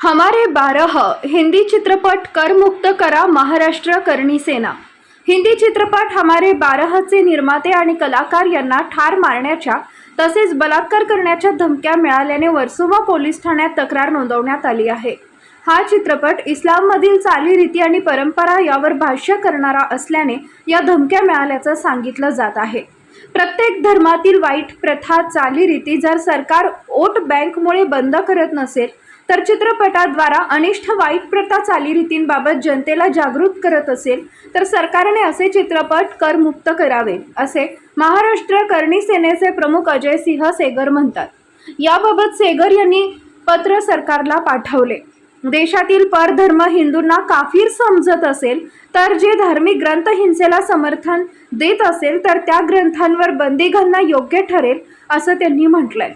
हमारे बारह हिंदी चित्रपट करमुक्त करा महाराष्ट्र करणी सेना. हिंदी चित्रपट हमारे बारहचे निर्माते आणि कलाकार यांना ठार मारण्याच्या तसेच बलात्कार करण्याच्या धमक्या मिळाल्याने वर्सोवा पोलीस ठाण्यात तक्रार नोंदवण्यात आली आहे. हा चित्रपट इस्लाममधील चालीरीती आणि परंपरा यावर भाष्य करणारा असल्याने या धमक्या मिळाल्याचं सांगितलं जात आहे. प्रत्येक धर्मातील वाईट प्रथा चालीरीती जर सरकार वोट बँकमुळे बंद करत नसेल तर चित्रपटाद्वारा अनिष्ठ वाईट प्रथा चालीरीतींबाबत जनतेला जागृत करत असेल तर सरकारने असे चित्रपट करमुक्त करावे असे महाराष्ट्र करणी सेनेचे प्रमुख अजय सिंह सेगर म्हणतात. याबाबत सेगर यांनी पत्र सरकारला पाठवले. देशातील परधर्म हिंदूंना काफीर समजत असेल तर जे धार्मिक ग्रंथ हिंसेला समर्थन देत असेल तर त्या ग्रंथांवर बंदी घालणं योग्य ठरेल असं त्यांनी म्हटलंय.